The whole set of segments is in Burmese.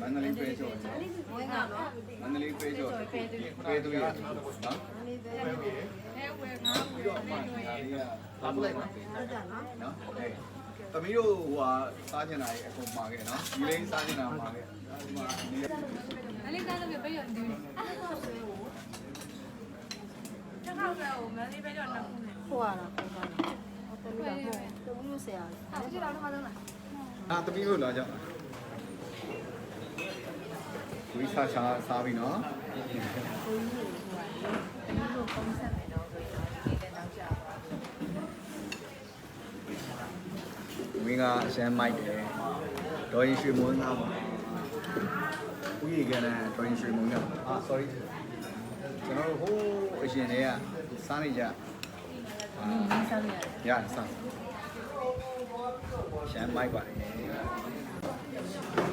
မန္တလေးပဲကျော်ဝင်ကနော်မန္တလေးပဲကျော်ပဲသူရနော်ဘာလို့လဲဟုတ်တယ်နော်နော်အေးသမီးတို့ဟိုဟာစားချင်တာကြီးအကုန်ပါခဲ့နော်ဒီလေးစားချင်တာပါခဲ့ဒီမှာဒီအလေးသားလည်းပဲရဒီချက်ခေါက်တော့မလေးပဲတော့နောက်ခုနဲ့ဟိုရတာဟိုကတော်တော်လေးတော့တူးဆရာဟာကြည့်တော့မှတော့လားအာသမီးတို့လာကြ ဝိစားချာစားပြီနော်ကိုကြီးတွေဟိုဒီလိုပုံစံမယ်တော့ဆိုရင်ဒီတဲ့နောက်ကျပါမင်းကအရှမ်းမိုက်တယ်ဒေါ်ရင်ရွှေမွန်းသားပါဦးရေကလည်းဒေါ်ရင်ရွှေမွန်းကအာ sorry ကျွန်တော်တို့ဟိုးအရှင်တွေကစားနေကြအင်းမင်းစားရတယ်ရစားရှမ်းမိုက်ပါတယ်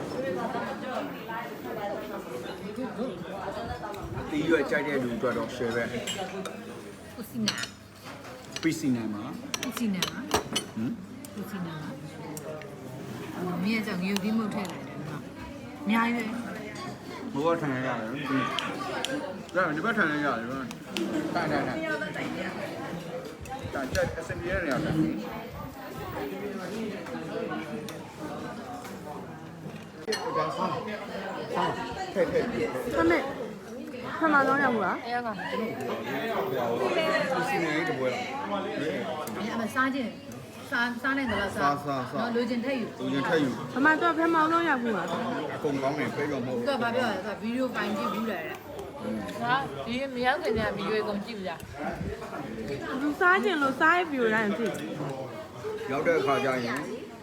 တီးရွက်ကြိုက်တဲ့လူအတွက်တော့ share ပဲကိုစီနာပြီးစီနေမှာကိုစီနာဟမ်ကိုစီနာအမေကြောင့်ငရုတ်ဒီမုတ်ထည့်လိုက်တယ်နော်အများကြီးပဲဘောထိုင်ရတယ်ဒါဒီဘက်ထိုင်ရတယ်ဗျာတိုင်တိုင်တိုင်ဒါကြက်အစင်ပြရနေရတယ်ဒါ ဆောင်းဆောင်းထဲထဲထဲခမဲခမတော့ရဘူးလားအဲကစီနေတပွဲအမစားခြင်းစားစားနိုင်တယ်လားစားနော်လိုချင်ထည့်ယူသူရင်ထက်ယူခမတော့ဖမတော့ရဘူးလားအကုန်ကောင်းတယ်ပြေတော့မဟုတ်သူကဘာပြောလဲသူကဗီဒီယိုဖိုင်ကြည့်ဘူးလေတဲ့ဟာဒီမရောက်ခင်ကဗီဒီယိုအကုန်ကြည့်ပြကြသူစားခြင်းလို့စားရပြူတိုင်းကြည့် ရောက်တဲ့အခါကျရင်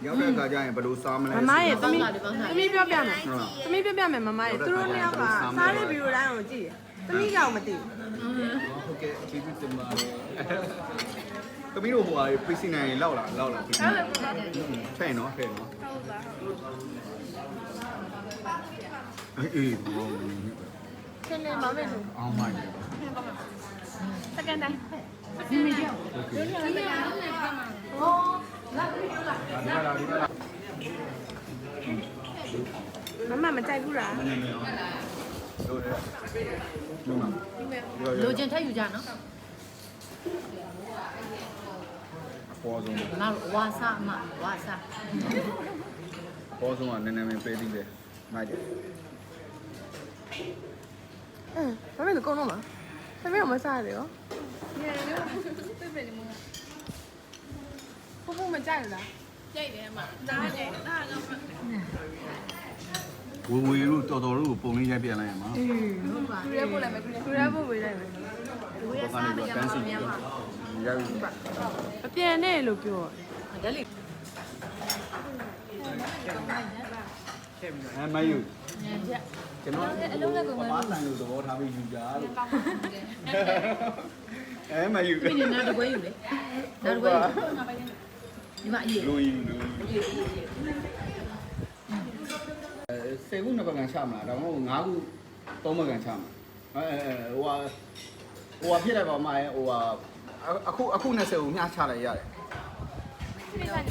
ရောက်တဲ့အခါကျရင်ဘယ်လိုစားမလဲမမရဲ့သမီးသမီးပြောပြမယ်သမီးပြောပြမယ်မမရဲ့သူတို့နှစ်ယောက်ကစားတဲ့ဗီဒီယိုတိုင်းကိုကြည့်တယ်သမီးကောင်မသိဘူးဟုတ်ကဲ့ကျေးဇူးတင်ပါတယ်သမီးတို့ဟိုဟာပြေးစင်နိုင်လောက်လာလောက်လာပြေးစင်ဖဲ့နော်ဖဲ့နော်ဟုတ်ပါဟုတ်ပါအေးဘောဆင်းနေမမေလို့ Oh my god စကန်တိုင်းဒီမီဒီယာဒီမီဒီယာဟော မှာလိုချင်ထည့်ယူကြနော်ပေါ်ဆုံးငါဝါစာအမဝါစာပေါ်ဆုံးကနည်းနည်းမပေးသေးတယ်မိုက်တယ်အဲမမေကကုန်းတော့မှာသမီးကမစားရရော ဖူးဖူးမကြိုက်လားကြိုက်တယ်မှာဒါနဲ့ဒါတော့ဝေဝေတို့တော်တော်တို့ပုံလေးရိုက်ပြန်လိုက်ရမှာအေးဟုတ်ပါသူရဲပို့လိုက်မယ်သူရဲပို့ပေးလိုက်မယ်လူရဲ့စားမရမှာများမှာရိုက်ပြီအပြန်နဲ့လို့ပြောဒါလေအဲမယူညံချက်ကျွန်တော်အလုံးလည်းကိုမပါဆိုင်လို့သဘောထားပြီးယူကြလို့အဲမယူဒီနေ့နောက်တစ်ပွဲယူလေနောက်တစ်ပွဲယူ ဒီမှာအေးလူယူလူယူအဲစေခုနှစ်ပကံချမလားဒါမှမဟုတ်၅ခုသုံးပကံချမလားအဲဟိုဟာဟိုဟာဖြစ်လိုက်ပါမအဲဟိုဟာအခုအခု20ကိုမျှချလိုက်ရတယ်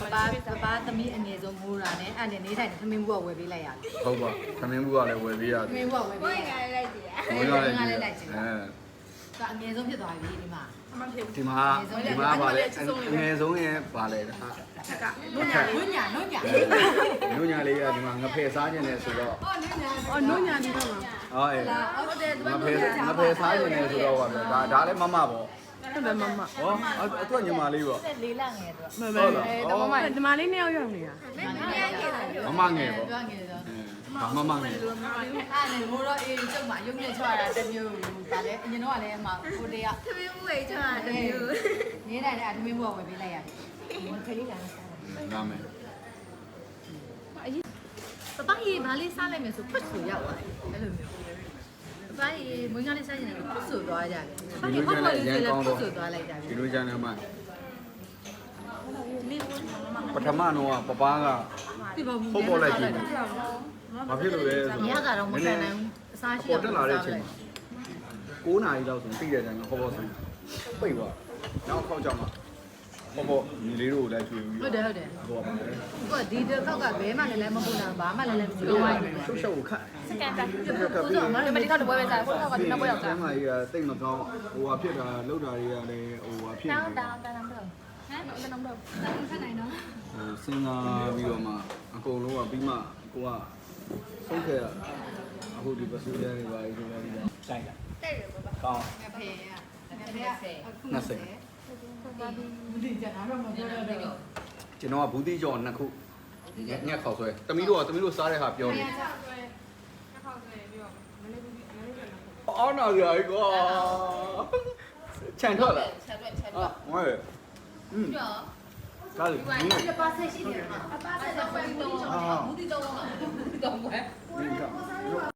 ပါပါသမီးအငယ်ဆုံးမိုးတာနဲ့အဲ့နဲ့နေတိုင်းသမီးဘူးကဝယ်ပေးလိုက်ရတယ်ဟုတ်ပါသမင်းဘူးကလည်းဝယ်ပေးရတယ်သမီးဘူးကဝယ်ပေးလိုက်ရတယ်ဝယ်ရတယ်ငါလည်းလိုက်ချင်အဲ ဒါအငယ်ဆုံးဖြစ်သွားပြီဒီမှာဒီမှာဒီမှာပါလေအငယ်ဆုံးရဲ့ပါလေဟာနုညာနုညာနုညာညညာလေးကဒီမှာငဖယ်စားခြင်းနဲ့ဆိုတော့အော်နုညာနေတော့မှာဟောအဲဟုတ်တယ်သူငဖယ်ငဖယ်စားခြင်းနဲ့ဆိုတော့ပါဗျာဒါဒါလည်းမမပေါ့ ဟုတ်တယ်မမဟောအတူညီမလေးပေါ့လေးလငယ်သူမမအဲတမမဒီမလေးနှစ်ယောက်ရောက်နေတာမမငယ်ပေါ့ပြောငယ်တော့ဘာမမငယ်အဲ့နဲ့မိုးတော့အေးကျုပ်မှရုပ်နဲ့ချွာတာတစ်မျိုးဒါလည်းအရင်တော့ကလည်းအမကိုတည်းကသမီးဘူးဝေချွာတာတစ်မျိုးနေတိုင်းလည်းသမီးဘူးကဝယ်ပေးလိုက်ရတယ်ခလေးလာစားငါမယ်ပပကြီးဘာလေးစားလိုက်မယ်ဆိုဖွတ်ဆိုရောက်သွားတယ်အဲ့လိုမျိုး ပပကြီးမွေးကားလေးစားရင်လည်းဖွတ်ဆိုသွားကြတယ်ပပကြီးဖွတ်ဖွတ်လေးလည်းဖွတ်ဆိုသွားလိုက်ကြတယ်ဒီလိုကြမ်းနေမှာပထမတော့ပပားကပြပါဘူးဟုတ်ပေါ်လိုက်ကြည့်ဘာဖြစ်လို့လဲဆိုညကတော့မခံနိုင်ဘူးအစားရှိပေါ်တက်လာတဲ့အချိန်မှာ9နာရီလောက်ဆိုပြီးတဲ့တိုင်ကဟောပေါ်ဆိုင်ပိတ်သွားနောက်ခေါက်ကြမှာပေါ့ပေါ့ညီလေးတို့လည်းချွေပြီးဟုတ်တယ်ဟုတ်တယ်ဟိုပါပါတယ်ကိုကဒီတစ်ခေါက်ကဘဲမှလည်းလည်းမဟုတ်တာဘာမှလည်းလည်းမပြောဘူးရှုပ်ရှုပ်ခတ် စကန်တာခက်ခက်ပြီးဒီမဒီတော့တပွဲပဲစားကိုတော့ကဒီနောက်ပွဲရောက်ဆစားမ်းမကြီးကတိတ်မကောင်းဟိုဟာဖြစ်တာလောက်တာတွေကလည်းဟိုဟာဖြစ်တောနေင်းတောင်းတောင်းတော့ဟမ်တောင်းတော့ဖတ်နိုင်တော့ဟိုစဉ်းစားပြီးတော့မှအကုန်လုံးကပြီးမှကိုကဆုံးခဲ့ရအခုဒီပစူရဲတွေပါဒီလိုလေးတိုက်တာတဲ့ရပါကောင်းငါဖေးကတကယ်အခု20ဘူးဒီကြတာတော့မပြောတော့တော့ကျွန်တော်ကဘူးတိကျော်နှစ်ခုညက်ညက်ခေါက်ဆွဲတမီးတို့ကတမီးတို့စားတဲ့ဟာပြောနေ အောင်းနာကြရကွာခြံထွက်လာခြံထွက်ခြံထွက်ဟဲ့อืมပြီးတော့ဒါလေဒီကပါဆက်ရှိတယ်မှာအပါဆက်တော့ပဲဘူးတော့ဘူးတော့ဘူးတော့ဘူး